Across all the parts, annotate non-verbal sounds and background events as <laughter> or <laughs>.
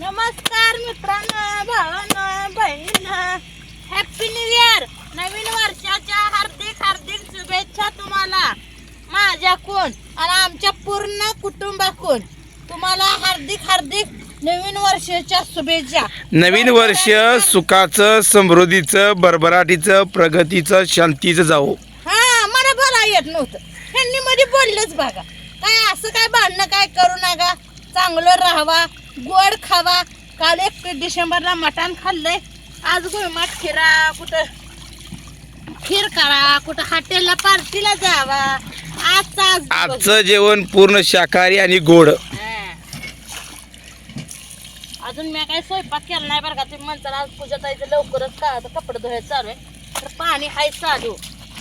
नमस्कार मित्रांनो भावांनो बहिणींनो. हॅपी न्यू इयर नवीन वर्षाच्या हार्दिक हार्दिक शुभेच्छा तुम्हाला. माझ्याकून आणि आमच्या पूर्ण कुटुंबाकून तुम्हाला हार्दिक हार्दिक नवीन वर्षाच्या शुभेच्छा. नवीन वर्ष सुखाचं समृद्धीचं भरभराटीचं प्रगतीचं शांतीचं जावो. हा मला बोला येत नव्हतं. ह्यांनी मध्ये बोललंच बघा. काय असं काय भांडणं काय करू नका. चांगलं राहावा. गोड खावा. काल एकतीस डिसेंबरला मटण खाल्लंय. आज गुळमाट फिरा कुठं खीर करा कुठं हॉटेलला पार्टीला जावा. आजचा आज. आजचं जेवण पूर्ण शाकाहारी आणि गोड. हा. अजून मी काय स्वयंपाक केला नाही बरं का. तुम्ही म्हणता आज पूजा ताईचं लवकरच का कपडे धुवायचं चालू आहे. तर पाणी हाय चालू.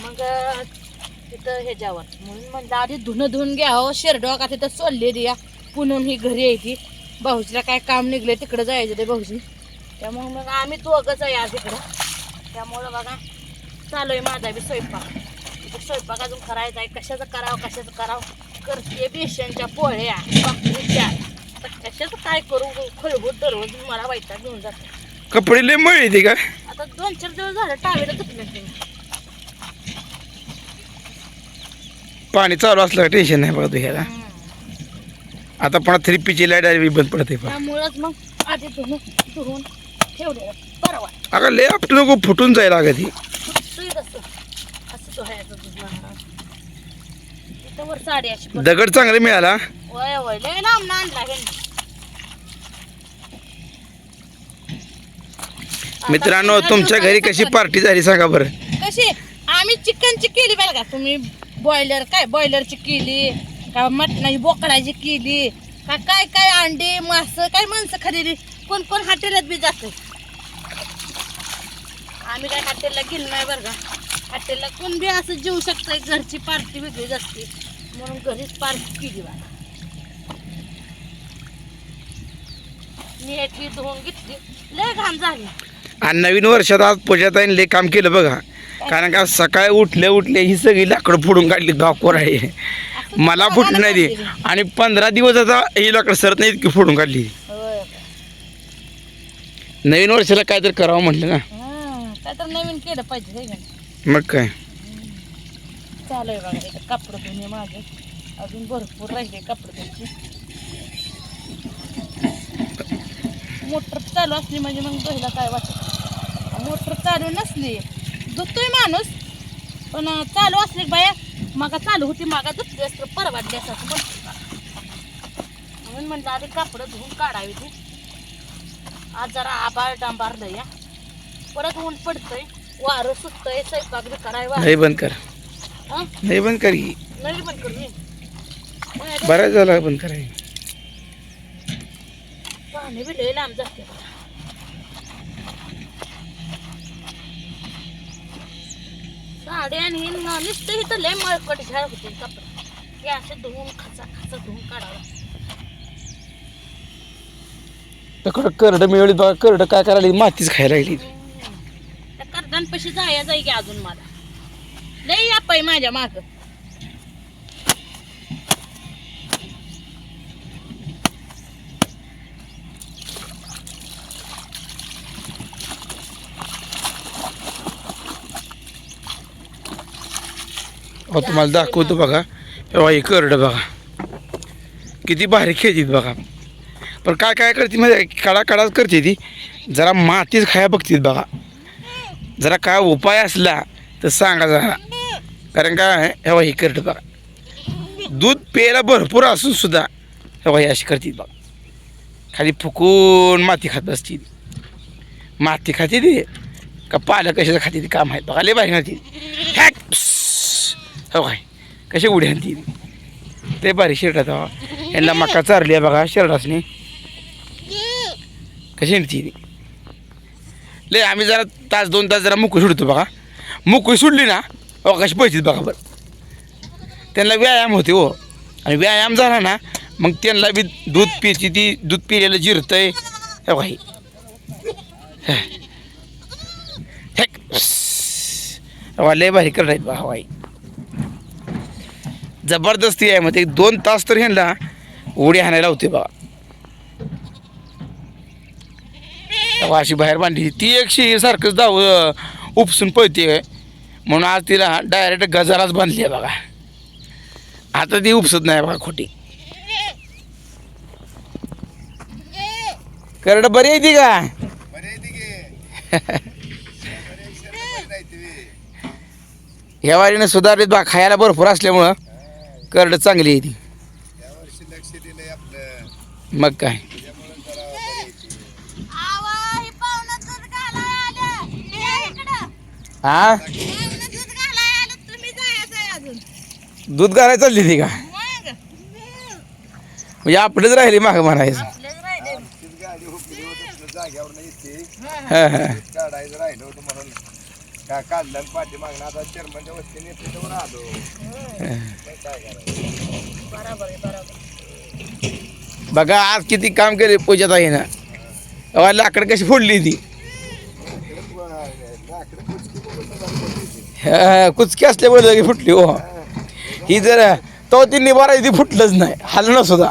मग अं, तिथं ह्याच्यावर म्हणून म्हणलं आधी धुणं धुवून घ्यावं शेरडवा का तिथं सोडलेली या पुनून ही घरी यायची. भाऊजीला काय काम निघले तिकडं जायचं ते भाऊजी. त्यामुळे मग आम्ही दोघंच आहे आज इकडं. त्यामुळं बघा चालू आहे माझा बी स्वयंपाक. स्वयंपाक अजून करायचा आहे. कशाचं करावं कशाचं करावं? करते बेसनच्या पोळ्या भाकरीच्या. आता कशाचं काय करू? खळबूट दररोज मला वैताग घेऊन जातो. कपडे लय मळ येते का? आता दोन चार दिवस झालं टावेला तुटले पाणी चालू असलं टेन्शन नाही बघा ह्याला आता पुन्हा थ्री पीची लाइट आली बंद पडते पहा. त्यामुळंच मग आधी धुवून धुवून ठेवले. बरं वाट अगं लय आपलं नको फुटून जायला कसं असं तो. दगड चांगला मिळाला. मित्रांनो तुमच्या घरी कशी पार्टी झाली सांगा बरं. कशी? आम्ही चिकनची केली का तुम्ही. बॉयलर काय? बॉयलरची केली. का मटणाची बोकडाची केली. का काय काय अंडी मास काय माणसं खरेदी? कोण कोण हॉटेलात बी जाते आम्ही काय हॉटेलला गेलो नाही बरं का. हॉटेलला कोण बी असं जेवू शकतंय घरची पार्टी वेगळीच असते. म्हणून घरीच पार्टी केली बघा मी धुवून घेतली. लय घाण झाली. आणि नवीन वर्षात आज पूजाताईने लय काम केलं बघा. कारण का सकाळी उठले उठले ही सगळी लाकडं फोडून काढली गावकोर आहे मला ती. आणि पंधरा दिवस आता ही लाकडं सरत नाही इतकी फोडून काढली. नवीन वर्षाला काय तर करावं म्हटलं ना. हा, काय तर नवीन केलं पाहिजे? मग काय? चालू आहे बघा कपडे धुणे माझे अजून भरपूर राहिले कपडे धुण्याचे मोटर चालू असली म्हणजे मग धुयला काय वाटत? मोटर चालू नसली. धुतोय माणूस पण चालू असली बाया मागा चालू होती मागा धुतली असतं परवाडली असं म्हणून म्हणलं आधी कापडं धुवून काढावी ती. आज जरा आबाळ डांबारलं या परत ऊन पडतंय वारं सुटतंय स्वयंपाक बी करायला नाही बंद कर? नाही बंद कर ही. नाही पण करू बराच झाला बंद कराय पाणी बी लय लांब जाते. साडी आणि हे न- नुसतं इथं लय मळकट झाड होते कपडे. हे असे धुवून खाचा खाचा धुवून काढावं तकडं करड मिळवली बघा करड काय करायला? मातीच खायला लागली. त्या कर्दांपाशी जाया जाई की अजून मला. लय या पाय माझ्या माग. अहो तुम्हाला दाखवतो बघा. तेव्हा हे करडं बघा. किती भारी खेळतीत बघा. पण काय काय करते म्हणजे कडा कडाच करते ती. जरा मातीच खाया बघतीत बघा. जरा काय उपाय असला तर सांगा जरा. कारण काय हेव्हा हे करडं बघा. दूध प्यायला भरपूर असून सुद्धा हेव्हा हे अशी करतील बघा. खाली फुकून माती खात बसतील माती खाते ती. का पालं कशाचं खाते ती? काम आहे. बघा लय भारी खाते हो काय कशी उडी आणती? ते भारी शर्टात हवा यांना मका चारली आहे बघा शर्टासनी कशी आणती ती? लय आम्ही जरा तास दोन तास जरा मुकळी सुटतो बघा. मुकळी सुडली ना हो कशी पैसे बघा बरं. त्यांना व्यायाम होते हो. आणि व्यायाम झाला ना मग त्यांना बी दूध पिची ती दूध पिलेलं जिरतंय. हो काही लय भारी करत बा हवाई जबरदस्ती आहे. मग ते दोन तास तर ह्यांना उडी हाणायला होते बघा. अशी बाहेर बांधली. ती एकशी सारखंच धाव उपसून पळते म्हणून आज तिला डायरेक्ट गजाराच बांधली आहे बघा. आता ती उपसत नाही बघा खोटी. करड बरी आहे ती का? ह्या <laughs> वारीनं सुधारित बा खायला भरपूर असल्यामुळं. करड चांगली आहे ती. मग काय? हा? दूध घालायला चालली ती का? म्हणजे आपलंच राहिली मागं म्हणायचं. हा, हा. काढलं पाठी मागणं? आता चेअरमनच्या वस्तीने तिथं आलो. बघा आज किती काम केले पूजात आहे ना तेव्हा लाकड कशी फोडली ती. हा, कुचकी असल्यामुळे लगे फुटली हो. ही जर तो ती निभारायची ती फुटलंच नाही. हलणं सुद्धा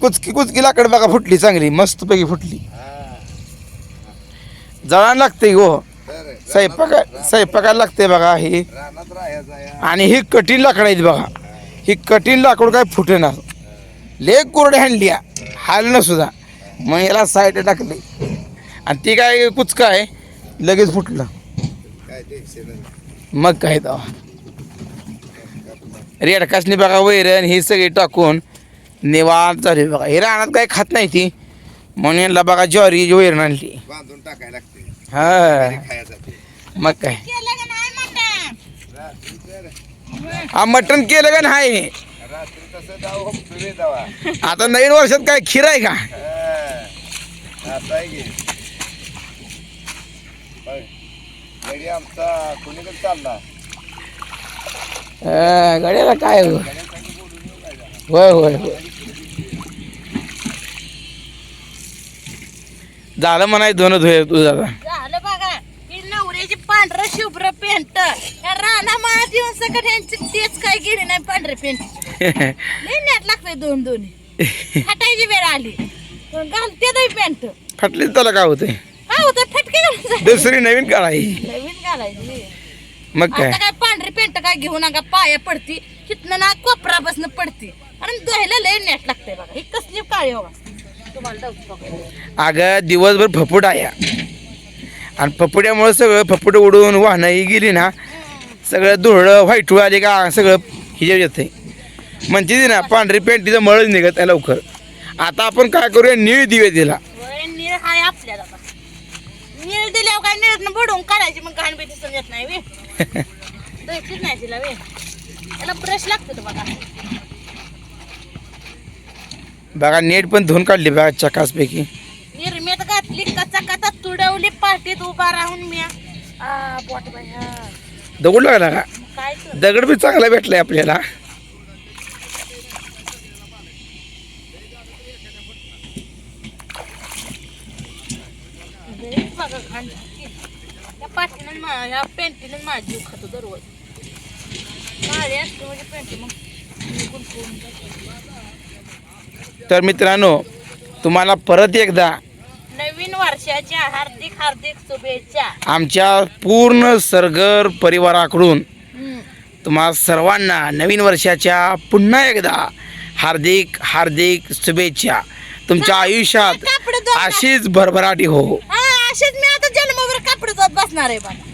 कुचकी कुचकी लाकड बघा फुटली चांगली मस्तपैकी फुटली. जळान लागते हो तर स्वयंपाका स्वयंपाकाला लागते बघा ही. आणि ही कठीण लाकड आहेत बघा. ही कठीण लाकूड काय फुटेना. ले कोरडे हाणली हालणं सुद्धा. मग याला साईड टाकली. आणि ती काय कुचका आहे. लगेच फुटलं. मग काय तेव्हा रेडकासनी बघा वैरण ही सगळी टाकून निवांत झाली बघा. हे रानात काय खात नाही ती. म्हणून यांना बघा ज्वारी वैरण आणली. बांधून टाकायला लागते. हा. खायसाठी मग काय? हा मटण केलं का नाही? रात्री तसं जाऊ तुम्ही जावा. आता नवीन वर्षात काय खीर आहे का? आता आहे की. बघ, घरी आमचा कुणीकडे चालला? अं, गड्याला काय? हो? होय होय होय. झालं म्हणाय दोन धुये तू दादा झालं बघा ही नवऱ्याची पांढरं शुभ्र पेंट या राणा माळात येऊन सकट यांची तेच काय गेली नाही पांढरे पेंट <laughs> लई नेट लागतंय दोन दोन्ही वेळ आली. घालते नाही पेंट फाटली त्याला काय होतं फटके घालायचं. दुसरी नवीन काढाई नवीन घालायची. मग काय? काय पांढरी पेंट काय घेऊ नका पाया पडती. तिथनं ना कोपरापासून पडती. आणि धुवायला लय नेट लागतंय बघा. ही कसली काळी हो बघा. अगं दिवसभर फपुट आहे आणि फपुड्यामुळं सगळं फपुट उडून वाहनंही गेली ना सगळं धुळं व्हाईट आले का सगळं हिजे येते म्हणते ना पांढरी पेंटीचं मळच निघत आहे लवकर. आता आपण काय करूया निळ दिवे दिला. होय, नीळ हाय आपल्याला आता. नीळ दिल्यावर काय नीळ बुडवून काढायची मग घाण बी दिसून येत नाही वे. <laughs> द्यायचीच नाही तिला वे. त्याला ब्रश लागतो बघा बघा नेट पण धुवून काढली बघा चकासपैकी. निर्मेत घातली तुडवली पाठीत उभा राहून मी आ बोट बाया दगड लागला का? काय तर. दगड बी चांगला भेटलाय आपल्याला. लयच बघा घाण झाली. या पाठीनं मा या पेंटीनं माझी जीव खातो दररोज असते म्हणजे पेंटी मग निघून पळून जाते. तर मित्रांनो तुम्हाला परत एकदा नवीन वर्षाच्या हार्दिक हार्दिक शुभेच्छा आमच्या पूर्ण सरगर परिवाराकडून. तुम्हा सर्वांना नवीन वर्षाच्या पुन्हा एकदा हार्दिक हार्दिक शुभेच्छा तुमच्या आयुष्यात. अशीच भरभराटी हो हा असेच मी आता जन्मभर कापड बसणार आहे बघा